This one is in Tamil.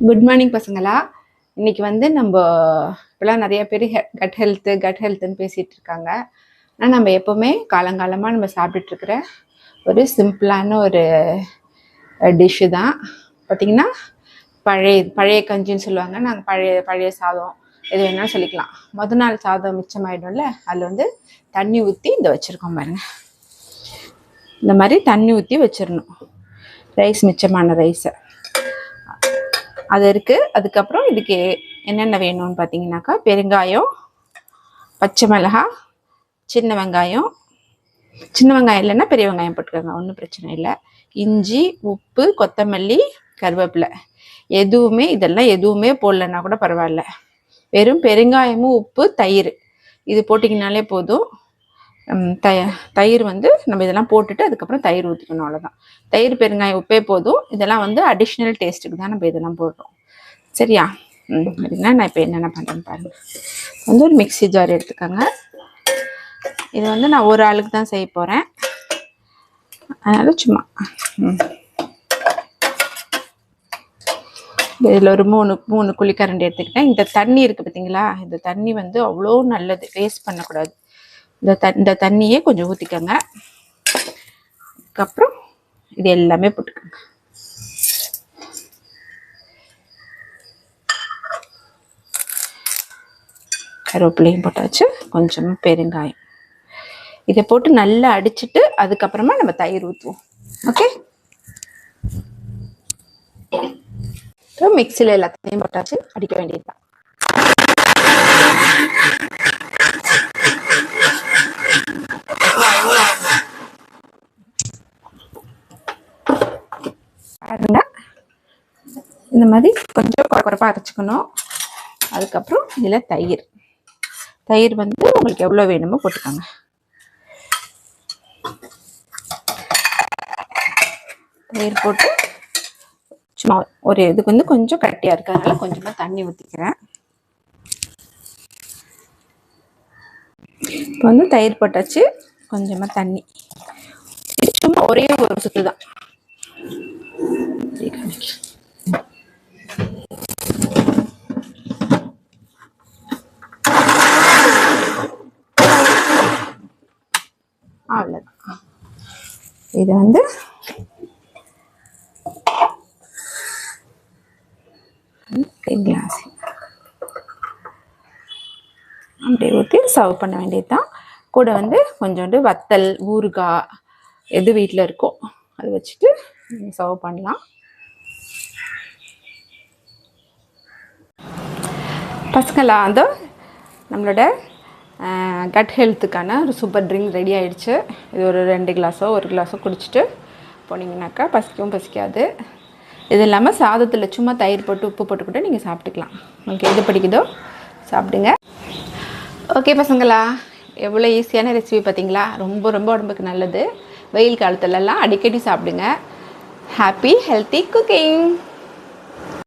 குட் மார்னிங் பசங்களா. இன்னைக்கு வந்து நம்ம இப்போலாம் நிறைய பேர் கட் ஹெல்த்து கட் ஹெல்த்துன்னு பேசிகிட்டு இருக்காங்க. ஆனால் நம்ம எப்போவுமே காலங்காலமாக நம்ம சாப்பிட்டுட்ருக்கிற ஒரு சிம்பிளான ஒரு டிஷ்ஷு தான். பார்த்திங்கன்னா பழைய பழைய கஞ்சின்னு சொல்லுவாங்க. நாங்கள் பழைய பழைய சாதம் எது வேணாலும் சொல்லிக்கலாம். மொதல் நாள் சாதம் மிச்சமாயிடும்ல அதில் வந்து தண்ணி ஊற்றி இந்த வச்சுருக்கோம் பாருங்க. இந்த மாதிரி தண்ணி ஊற்றி வச்சிடணும். ரைஸ் மிச்சமான ரைஸை அது இருக்குது அதுக்கப்புறம் இதுக்கு என்னென்ன வேணும்னு பார்த்தீங்கன்னாக்கா பெருங்காயம் பச்சை மிளகாய் சின்ன வெங்காயம். சின்ன வெங்காயம் இல்லைன்னா பெரிய வெங்காயம் போட்டுக்கோங்க ஒன்றும் பிரச்சனை இல்லை. இஞ்சி உப்பு கொத்தமல்லி கருவேப்பிலை. எதுவுமே இதெல்லாம் எதுவுமே போடலன்னா கூட பரவாயில்ல. வெறும் பெருங்காயமும் உப்பு தயிர். இது போட்டிங்கனாலே போதும். த தயிர் வந்து நம்ம இதெல்லாம் போட்டுட்டு அதுக்கப்புறம் தயிர் ஊற்றிக்கணும் அவ்வளோதான் தயிர் பெருங்காயம் உப்பே போதும். இதெல்லாம் வந்து அடிஷ்னல் டேஸ்ட்டுக்கு தான் நம்ம இதெல்லாம் போடுறோம். சரியா? அப்படின்னா நான் இப்போ என்னென்ன பண்ணுறேன்னு பாருங்கள் வந்து ஒரு மிக்ஸி ஜார் எடுத்துக்கோங்க. இது வந்து நான் ஒரு ஆளுக்கு தான் செய்ய போகிறேன் அதனால் சும்மா. இதில் ஒரு மூணு மூணு குழிக்கரண்டி எடுத்துக்கிட்டேன். இந்த தண்ணி இருக்குது பார்த்தீங்களா இந்த தண்ணி வந்து அவ்வளோ நல்லது. வேஸ்ட் பண்ணக்கூடாது. இந்த த இந்த தண்ணியே கொஞ்சம் ஊற்றிக்கோங்க அதுக்கப்புறம் இது எல்லாமே போட்டுக்கோங்க. கருவேப்பிலையும் போட்டாச்சு. கொஞ்சமாக பெருங்காயம். இதை போட்டு நல்லா அடிச்சிட்டு அதுக்கப்புறமா நம்ம தயிர் ஊற்றுவோம் ஓகே மிக்சியில் எல்லாத்தையும் போட்டாச்சு. அடிக்க வேண்டியதுதான். இந்த மாதிரி கொஞ்சம் குறப்பாக அரைச்சிக்கணும். அதுக்கப்புறம் இதில் தயிர். தயிர் வந்து உங்களுக்கு எவ்வளோ வேணுமோ போட்டுக்கோங்க. தயிர் போட்டு சும்மா ஒரு இதுக்கு வந்து கொஞ்சம் கட்டியாக இருக்கிறதுனால கொஞ்சமாக தண்ணி ஊற்றிக்கிறேன் இப்போ வந்து தயிர் போட்டாச்சு. கொஞ்சமாக தண்ணி. சும்மா ஒரே ஒரு சுற்று தான் அவ்வளோதான் இது வந்து கிளாஸ் அப்படியே ஊற்றி சர்வ் பண்ண வேண்டியது தான் கூட வந்து கொஞ்சோண்டு வத்தல் ஊறுகாய் எது வீட்டில் இருக்கோ அது வச்சுட்டு சர்வ் பண்ணலாம். பசங்களா அந்த நம்மளோட கட் ஹெல்த்துக்கான ஒரு சூப்பர் ட்ரிங்க் ரெடி ஆகிடுச்சு இது ஒரு ரெண்டு கிளாஸோ ஒரு கிளாஸோ குடிச்சிட்டு போனீங்கனாக்கா பசிக்கவும் பசிக்காது. இது இல்லாமல் சாதத்தில் சும்மா தயிர் போட்டு உப்பு போட்டு கூட நீங்கள் சாப்பிட்டுக்கலாம். உங்களுக்கு எது பிடிக்குதோ? சாப்பிடுங்க. ஓகே பசங்களா எவ்வளோ ஈஸியான ரெசிபி பார்த்தீங்களா ரொம்ப ரொம்ப உடம்புக்கு நல்லது. வெயில் காலத்துலலாம் அடிக்கடி சாப்பிடுங்க. Happy healthy cooking